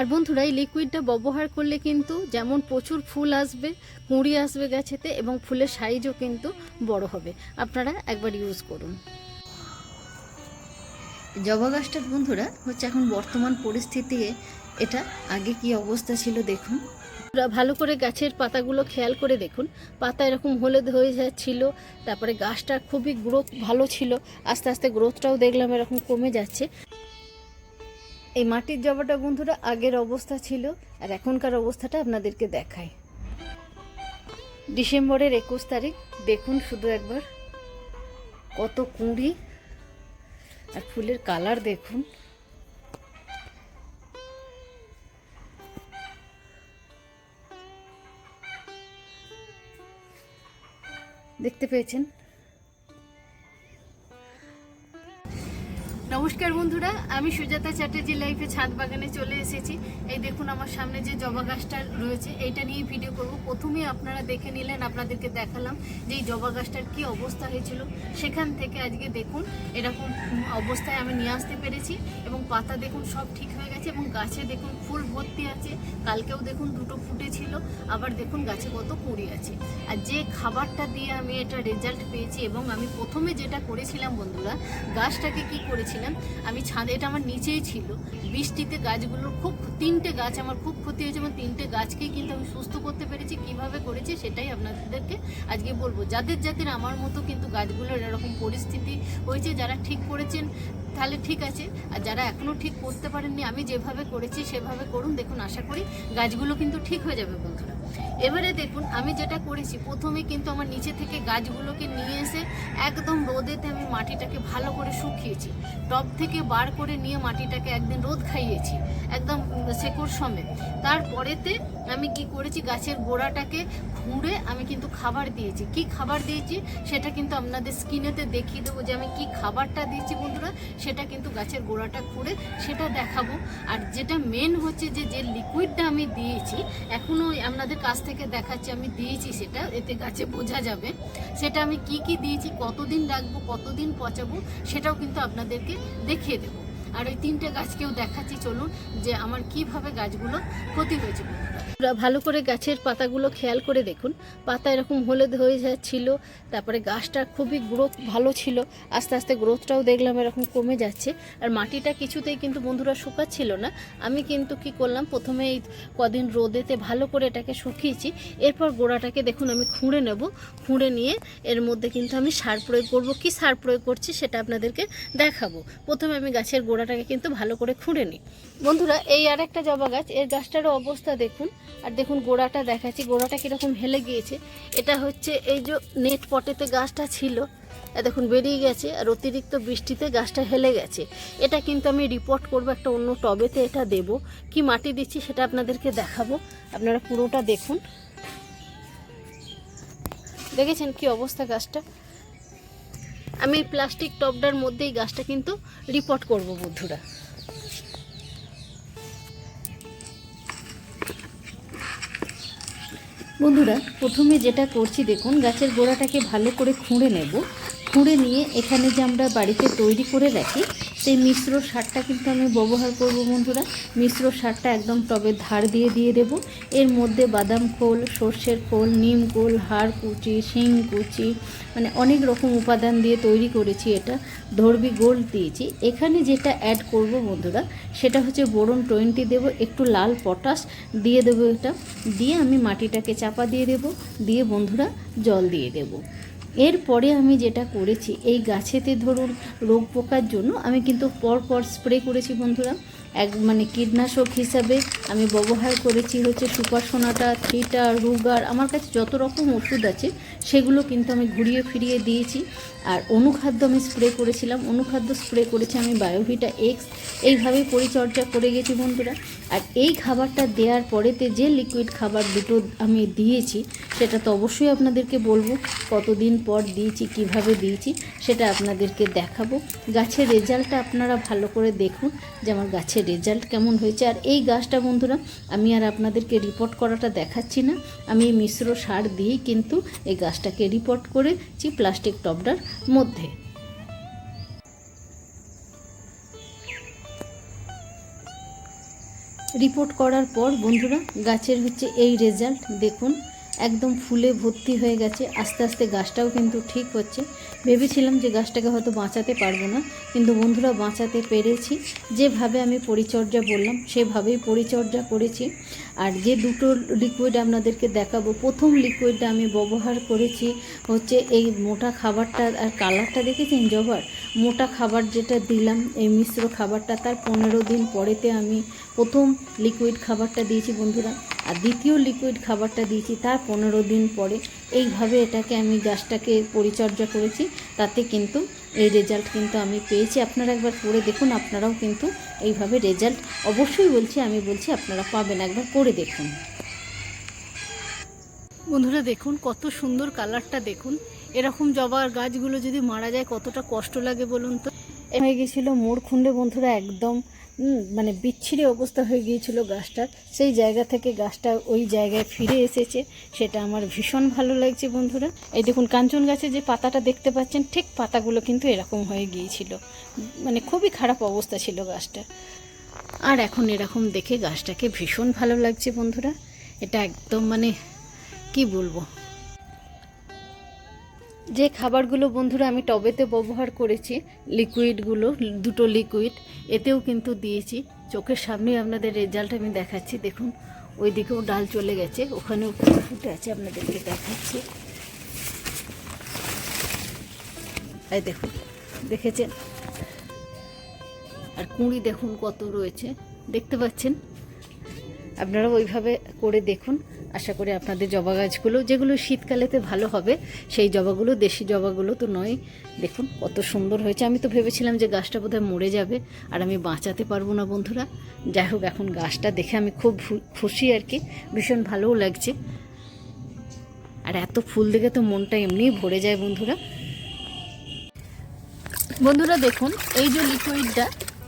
আর বন্ধুরা, এই লিকুইডটা ব্যবহার করলে কিন্তু যেমন প্রচুর ফুল আসবে কুঁড়ি আসবে গাছেতে এবং ফুলের সাইজও কিন্তু বড় হবে। আপনারা একবার ইউজ করুন। জবা গাছটার বন্ধুরা, হচ্ছে এখন বর্তমান পরিস্থিতি, এটা আগে কি অবস্থা ছিল দেখুন। ভালো করে গাছের পাতাগুলো খেয়াল করে দেখুন। পাতা এরকম হলুদ হয়ে যাচ্ছিল, তারপরে গাছটা খুবই গ্রোথ ভালো ছিল, আস্তে আস্তে গ্রোথটাও দেখলাম এরকম কমে যাচ্ছে। এই মাটির জবাটা বন্ধুরা আগের অবস্থা ছিল, আর এখনকার অবস্থাটা আপনাদেরকে দেখায় ডিসেম্বরের একুশ তারিখ, দেখুন শুধু একবার। কত কুঁড়ি, আর ফুলের কালার দেখুন। দেখতে পেয়েছেন? নমস্কার বন্ধুরা, আমি সুজাতা চ্যাটার্জি লাইফে ছাদ বাগানে চলে এসেছি। এই দেখুন আমার সামনে যে জবা গাছটা রয়েছে, এইটা নিয়ে ভিডিও করব। প্রথমেই আপনারা দেখে নিলেন, আপনাদেরকে দেখালাম যে এই জবা গাছটার কী অবস্থা হয়েছিল। সেখান থেকে আজকে দেখুন, এরকম অবস্থায় আমি নিয়ে আসতে পেরেছি এবং পাতা দেখুন সব ঠিক হয়ে গেছে এবং গাছে দেখুন ফুল ভর্তি আছে। কালকেও দেখুন দুটো ফুটেছিল আবার দেখুন গাছে কত কুড়ি আছে। আর যে খাবারটা দিয়ে আমি এটা রেজাল্ট পেয়েছি এবং আমি প্রথমে যেটা করেছিলাম বন্ধুরা, গাছটাকে কি করেছিলাম? আমি ছাদে এটা আমার নিচেই ছিল। বৃষ্টিতে গাছগুলোর খুব, তিনটে গাছ আমার খুব ক্ষতি হয়েছে এবং তিনটে গাছকেই কিন্তু আমি সুস্থ করতে পেরেছি। কীভাবে করেছি সেটাই আপনাদেরকে আজকে বলব। যাদের যাদের আমার মতো কিন্তু গাছগুলোর এরকম পরিস্থিতি হয়েছে, যারা ঠিক করেছেন তাহলে ঠিক আছে। আর যারা এখনও ঠিক করতে পারেননি, আমি যেভাবে করেছি সেভাবে করুন। দেখুন, আশা করি গাছগুলো কিন্তু ঠিক হয়ে যাবে বন্ধুরা। এবারে দেখুন, আমি যেটা করেছি, প্রথমে কিন্তু আমার নিচে থেকে গাছগুলোকে নিয়ে এসে একদম রোদেতে আমি মাটিটাকে ভালো করে শুকিয়েছি। টব থেকে বার করে নিয়ে মাটিটাকে একদিন রোদ খাইয়েছি, একদম শেকড় সমেত। তারপরেতে আমি কি করেছি? গাছের গোড়াটাকে খুঁড়ে আমি কিন্তু খাবার দিয়েছি। কি খাবার দিয়েছি? সেটা কিন্তু আপনাদের স্কিনেতে দেখিয়ে দেবো যে আমি কি খাবারটা দিয়েছি বন্ধুরা। সেটা কিন্তু গাছের গোড়াটা খুঁড়ে সেটা দেখাবো। আর যেটা মেন হচ্ছে যে যে লিকুইডটা আমি দিয়েছি এখনও আপনাদের কাছ থেকে দেখাচ্ছি, আমি দিয়েছি সেটা, এতে গাছে বোঝা যাবে। সেটা আমি কি কি দিয়েছি, কতদিন রাখব, কতদিন পচাবো, সেটাও কিন্তু আপনাদেরকে দেখিয়ে দেবো। আর ওই তিনটে গাছকেও দেখাচ্ছি, চলুন, যে আমার কীভাবে গাছগুলো ক্ষতি হয়েছে। ভালো করে গাছের পাতাগুলো খেয়াল করে দেখুন। পাতা এরকম হলুদ হয়ে যাচ্ছিল, তারপরে গাছটা খুবই গ্রোথ ভালো ছিল। আস্তে আস্তে গ্রোথটাও দেখলাম এরকম কমে যাচ্ছে। আর মাটিটা কিছুতেই কিন্তু বন্ধুরা শুকাচ্ছিল না। আমি কিন্তু কি করলাম, প্রথমে এই কদিন রোদেতে ভালো করে এটাকে শুকিয়েছি। এরপর গোড়াটাকে দেখুন, আমি খুঁড়ে নেব। খুঁড়ে নিয়ে এর মধ্যে কিন্তু আমি সার প্রয়োগ করব। কি সার প্রয়োগ করছি সেটা আপনাদেরকে দেখাবো। প্রথমে আমি গাছের গোড়াটাকে কিন্তু ভালো করে খুঁড়ে নিই। বন্ধুরা, এই আর একটা জবা গাছ, এর গাছটারও অবস্থা দেখুন। আর দেখুন, গোড়াটা দেখাচ্ছি। গোড়াটা কীরকম হেলে গিয়েছে। এটা হচ্ছে এই যে নেট পটেতে গাছটা ছিল। দেখুন, বেরিয়ে গেছে আর অতিরিক্ত বৃষ্টিতে গাছটা হেলে গেছে। এটা কিন্তু আমি রিপোর্ট করব একটা অন্য টবেতে, এটা দেব। কি মাটি দিচ্ছি সেটা আপনাদেরকে দেখাবো। আপনারা পুরোটা দেখুন। দেখেছেন কি অবস্থা গাছটা? আমি প্লাস্টিক টবটার মধ্যেই গাছটা কিন্তু রিপোর্ট করব বন্ধুরা। বন্ধুরা, প্রথমে যেটা করছি, দেখুন, গাছের গোড়াটাকে ভালো করে খুঁড়ে নেব। খুঁড়ে নিয়ে এখানে যে আমরা বাড়িতে তৈরি করে রাখি সেই মিশ্র সারটা কিন্তু আমি ব্যবহার করব, বন্ধুরা। মিশ্র সারটা একদম টবে ধার দিয়ে দিয়ে দেব। এর মধ্যে বাদাম খোল, সর্ষের খোল, নিম খোল, হাড় কুচি, শিং কুচি মানে অনেক রকম উপাদান দিয়ে তৈরি করেছি এটা। ধর্বি গোল্ড দিয়েছি। এখানে যেটা অ্যাড করব, বন্ধুরা, সেটা হচ্ছে বোরন টোয়েন্টি দেবো, একটু লাল পটাশ দিয়ে দেবো এটা। দিয়ে আমি মাটিটাকে চাপা দিয়ে দেবো। দিয়ে, বন্ধুরা, জল দিয়ে দেবো। এরপরে আমি যেটা করেছি, এই গাছেতে ধরুন রোগ পোকার জন্য আমি কিন্তু পর পর স্প্রে করেছি বন্ধুরা। এক মানে কীটনাশক হিসাবে আমি ব্যবহার করেছি হচ্ছে সুপারসোনাটা থ্রিটা রুগার, আমার কাছে যত রকম ওষুধ আছে সেগুলো কিন্তু আমি ঘুরিয়ে ফিরিয়ে দিয়েছি। আর অনুখাদ্য আমি স্প্রে করেছিলাম, অনুখাদ্য স্প্রে করেছি আমি বায়োভিটা এক্স, এইভাবে পরিচর্যা করে গেছি বন্ধুরা। আর এই খাবারটা দেওয়ার পরেতে যে লিকুইড খাবার দুটো আমি দিয়েছি, সেটা তো অবশ্যই আপনাদেরকে বলব, কতদিন পর দিয়েছি, কীভাবে দিয়েছি, সেটা আপনাদেরকে দেখাবো। গাছের রেজাল্টটা আপনারা ভালো করে দেখুন যে আমার গাছের রেজাল্ট কেমন হয়েছে? আর এই গাছটা বন্ধুরা, আমি আর আপনাদেরকে রিপোর্ট করাটা দেখাচ্ছি না। আমি মিশ্র সার দিয়েই কিন্তু এই গাছটাকে রিপোর্ট করেছি প্লাস্টিক টবটার মধ্যে। রিপোর্ট করার পর বন্ধুরা, গাছের হচ্ছে এই রেজাল্ট দেখুন। একদম ফুলে ভর্তি হয়ে গেছে। আস্তে আস্তে গাছটাও কিন্তু ঠিক হচ্ছে। ভেবেছিলাম যে গাছটাকে হয়তো বাঁচাতে পারব না, কিন্তু বন্ধুরা বাঁচাতে পেরেছি। যেভাবে আমি পরিচর্যা বললাম, সেভাবেই পরিচর্যা করেছি। আর যে দুটো লিকুইড আপনাদেরকে দেখাবো, প্রথম লিকুইডটা আমি ব্যবহার করেছি হচ্ছে এই মোটা খাবারটা আর কালারটা দেখেছেন জবার মোটা খাবার যেটা দিলাম, এই মিশ্র খাবারটা তার পনেরো দিন পরেতে আমি প্রথম লিকুইড খাবারটা দিয়েছি বন্ধুরা। আর দ্বিতীয় লিকুইড খাবারটা দিয়েছি তার পনেরো দিন পরে। এইভাবে এটাকে আমি গাছটাকে পরিচর্যা করেছি, তাতে কিন্তু এই রেজাল্ট কিন্তু আমি পেয়েছি। আপনারা একবার করে দেখুন, আপনারাও কিন্তু এইভাবে রেজাল্ট অবশ্যই বলছি, আমি বলছি আপনারা পাবেন, একবার করে দেখুন। বন্ধুরা দেখুন, কত সুন্দর কালারটা দেখুন। এরকম জবার গাছগুলো যদি মারা যায়, কতটা কষ্ট লাগে বলুন তো? হয়ে গেছিল মোড় খুন্ডে বন্ধুরা একদম মানে বিচ্ছিরি অবস্থা হয়ে গিয়েছিল গাছটার। সেই জায়গা থেকে গাছটা ওই জায়গায় ফিরে এসেছে। সেটা আমার ভীষণ ভালো লাগছে বন্ধুরা। এই দেখুন, কাঞ্চন গাছে যে পাতাটা দেখতে পাচ্ছেন, ঠিক পাতাগুলো কিন্তু এরকম হয়ে গিয়েছিল। মানে খুবই খারাপ অবস্থা ছিল গাছটা আর এখন এরকম দেখে গাছটাকে ভীষণ ভালো লাগছে বন্ধুরা। এটা একদম মানে কি বলব? যে খাবারগুলো বন্ধুরা আমি টবেতে ব্যবহার করেছি, লিকুইডগুলো, দুটো লিকুইড, এতেও কিন্তু দিয়েছি। চোখের সামনে আপনাদের রেজাল্ট আমি দেখাচ্ছি, দেখুন। ওই দিকেও ডাল চলে গেছে, ওখানেও ফুটে আছে, আপনাদেরকে দেখাচ্ছি। এই দেখুন, দেখেছেন? আর কুঁড়ি দেখুন কত রয়েছে, দেখতে পাচ্ছেন? আপনারা ওইভাবে করে দেখুন। আশা করি আপনাদের জবা গাছগুলো, যেগুলো শীতকালেতে ভালো হবে, সেই জবাগুলো, দেশি জবাগুলো তো নয়। দেখুন কত সুন্দর হয়েছে। আমি তো ভেবেছিলাম যে গাছটা বোধহয় মরে যাবে, আর আমি বাঁচাতে পারব না বন্ধুরা। যাই হোক, এখন গাছটা দেখে আমি খুব খুশি আর কি। ভীষণ ভালোও লাগছে। আর এত ফুল দেখে তো মনটা এমনিই ভরে যায় বন্ধুরা। বন্ধুরা দেখুন, এই যে লিকুইডটা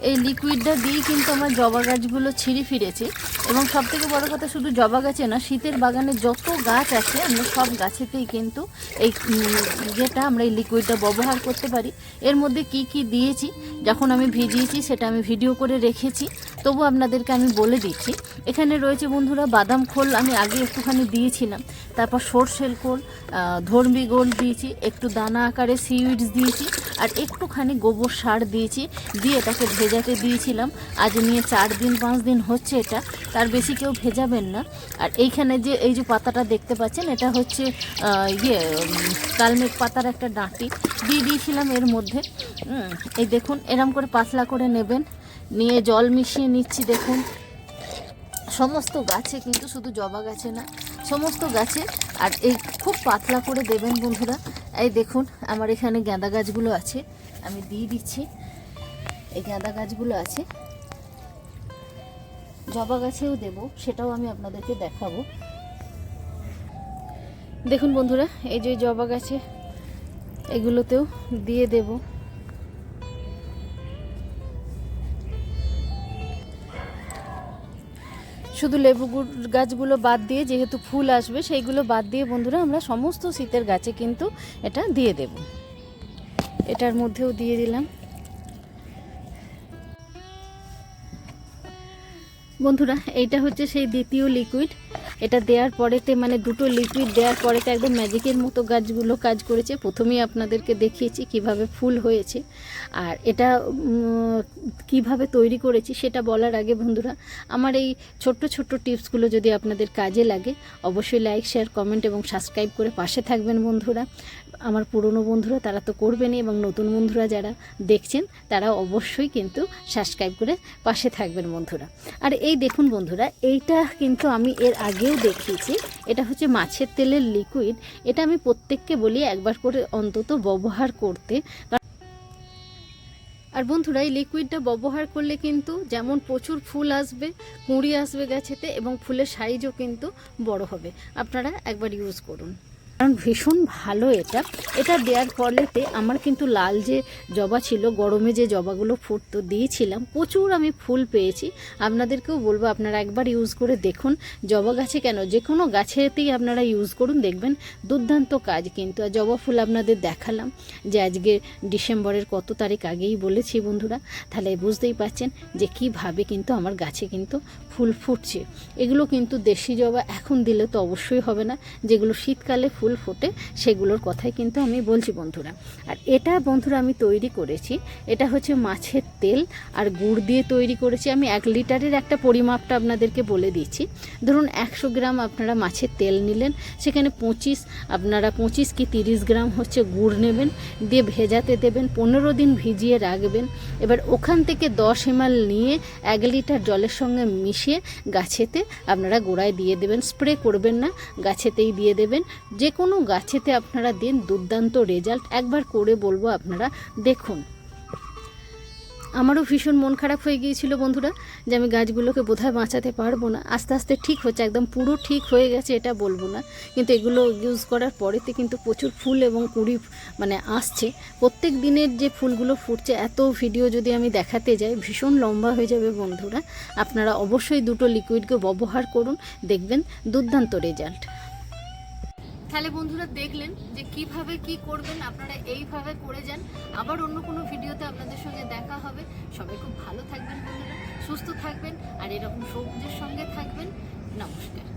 এই লিকুইডটা দিয়েই কিন্তু আমার জবা গাছগুলো ছিঁড়ে ফিরেছে। এবং সব থেকে বড় কথা শুধু জবা গাছে না, শীতের বাগানে যত গাছ আছে, আমরা সব গাছেতেই কিন্তু এই যেটা আমরা এই লিকুইডটা ব্যবহার করতে পারি। এর মধ্যে কি কি দিয়েছি, যখন আমি ভিজিয়েছি সেটা আমি ভিডিও করে রেখেছি। তবু আপনাদেরকে আমি বলে দিচ্ছি, এখানে রয়েছে বন্ধুরা বাদাম খোল, আমি আগে একটুখানি দিয়েছিলাম। তারপর সর্ষের খোল ধর্মী গোল দিয়েছি, একটু দানা আকারে সিউইডস দিয়েছি, আর একটুখানি গোবর সার দিয়েছি, দিয়ে এটাকে ভেজাতে দিয়েছিলাম। আজ নিয়ে চার দিন, পাঁচ দিন হচ্ছে এটা। তার বেশি কেউ ভেজাবেন না। আর এইখানে যে, এই যে পাতাটা দেখতে পাচ্ছেন, এটা হচ্ছে ইয়ে কালমেঘ পাতার একটা ডাঁটি। দিয়ে দিয়েছিলাম এর মধ্যে। এই দেখুন, এরম করে পাতলা করে নেবেন। নিয়ে জল মিশিয়ে নিচ্ছি, দেখুন। সমস্ত গাছে কিন্তু শুধু জবা গাছে না, সমস্ত গাছে। আর এই খুব পাতলা করে দেবেন বন্ধুরা। এই দেখুন, আমার এখানে গাঁদা গাছগুলো আছে। আমি দিয়ে দিচ্ছি। এই গাঁদা গাছগুলো আছে। জবা গাছেও দেব, সেটাও আমি আপনাদেরকে দেখাবো। দেখুন বন্ধুরা, এই যে জবা গাছে এগুলোতেও দিয়ে দেবো। শুধু লেবু গাছগুলো বাদ দিয়ে যেহেতু ফুল আসবে, সেইগুলো বাদ দিয়ে বন্ধুরা আমরা সমস্ত শীতের গাছে কিন্তু এটা দিয়ে দেব। এটার মধ্যেও দিয়ে দিলাম। বন্ধুরা এইটা হচ্ছে সেই দ্বিতীয় লিকুইড এটা দেওয়ার পরেতে মানে দুটো লিকুইড দেওয়ার পরেতে একদম ম্যাজিকের মতো গাছগুলো কাজ করেছে। প্রথমেই আপনাদেরকে দেখিয়েছি কীভাবে ফুল হয়েছে আর এটা কীভাবে তৈরি করেছি সেটা বলার আগে বন্ধুরা, আমার এই ছোট্ট ছোট্ট টিপসগুলো যদি আপনাদের কাজে লাগে, অবশ্যই লাইক, শেয়ার, কমেন্ট এবং সাবস্ক্রাইব করে পাশে থাকবেন বন্ধুরা। আমার পুরনো বন্ধুরা তারা তো করবেনই এবং নতুন বন্ধুরা যারা দেখছেন, তারা অবশ্যই কিন্তু সাবস্ক্রাইব করে পাশে থাকবেন বন্ধুরা। আর এই দেখুন বন্ধুরা, এইটা কিন্তু আমি এর আগেও দেখিয়েছি। এটা হচ্ছে মাছের তেলের লিকুইড এটা আমি প্রত্যেককে বলি একবার করে অন্তত ব্যবহার করতে। আর বন্ধুরা, এই লিকুইডটা ব্যবহার করলে কিন্তু যেমন প্রচুর ফুল আসবে, কুঁড়ি আসবে গাছেতে এবং ফুলের সাইজও কিন্তু বড় হবে। আপনারা একবার ইউজ করুন। কারণ ভীষণ ভালো এটা। এটা দেওয়ার ফলেতে আমার কিন্তু লাল যে জবা ছিল, গরমে যে জবাগুলো ফুটতো দিয়েছিলাম, প্রচুর আমি ফুল পেয়েছি। আপনাদেরকেও বলব, আপনারা একবার ইউজ করে দেখুন জবা গাছে কেন। যে কোনো গাছেতেই আপনারা ইউজ করুন, দেখবেন দুর্দান্ত কাজ কিন্তু। আর জবা ফুল আপনাদের দেখালাম যে আজকে ডিসেম্বরের কত তারিখ আগেই বলেছি বন্ধুরা, তাহলে বুঝতেই পাচ্ছেন যে কীভাবে কিন্তু আমার গাছে কিন্তু ফুল ফুটছে। এগুলো কিন্তু দেশি জবা এখন দিলে তো অবশ্যই হবে না। যেগুলো শীতকালে ফুল ফোটে সেগুলোর কথাই কিন্তু আমি বলছি বন্ধুরা। আর এটা বন্ধুরা আমি তৈরি করেছি, এটা হচ্ছে মাছের তেল আর গুড় দিয়ে তৈরি করেছি। আমি এক লিটারের একটা পরিমাপটা আপনাদেরকে বলে দিচ্ছি। ধরুন একশো গ্রাম আপনারা মাছের তেল নিলেন, সেখানে পঁচিশ, আপনারা পঁচিশ কি তিরিশ গ্রাম হচ্ছে গুড় নেবেন, দিয়ে ভেজাতে দেবেন, পনেরো দিন ভিজিয়ে রাখবেন। এবার ওখান থেকে দশ এমাল নিয়ে এক লিটার জলের সঙ্গে মিশিয়ে গাছেতে আপনারা গোড়ায় দিয়ে দেবেন, স্প্রে করবেন না, গাছেতেই দিয়ে দেবেন। যে কোনো গাছেতে আপনারা দিন দুর্দান্ত রেজাল্ট একবার করে বলব আপনারা দেখুন। আমারও ভীষণ মন খারাপ হয়ে গিয়েছিল বন্ধুরা যে আমি গাছগুলোকে বোধহয় বাঁচাতে পারব না। আস্তে আস্তে ঠিক হচ্ছে, একদম পুরো ঠিক হয়ে গেছে এটা বলব না। কিন্তু এগুলো ইউজ করার পরেতে কিন্তু প্রচুর ফুল এবং কুড়ি মানে আসছে। প্রত্যেক দিনের যে ফুলগুলো ফুটছে, এত ভিডিও যদি আমি দেখাতে যাই, ভীষণ লম্বা হয়ে যাবে বন্ধুরা। আপনারা অবশ্যই দুটো লিকুইডকে ব্যবহার করুন, দেখবেন দুর্দান্ত রেজাল্ট তাহলে বন্ধুরা দেখলেন যে কীভাবে কি করবেন, আপনারা এইভাবে করে যান। আবার অন্য কোনো ভিডিওতে আপনাদের সঙ্গে দেখা হবে। সবাই খুব ভালো থাকবেন বন্ধুরা, সুস্থ থাকবেন, আর এরকম সবুজের সঙ্গে থাকবেন। নমস্কার।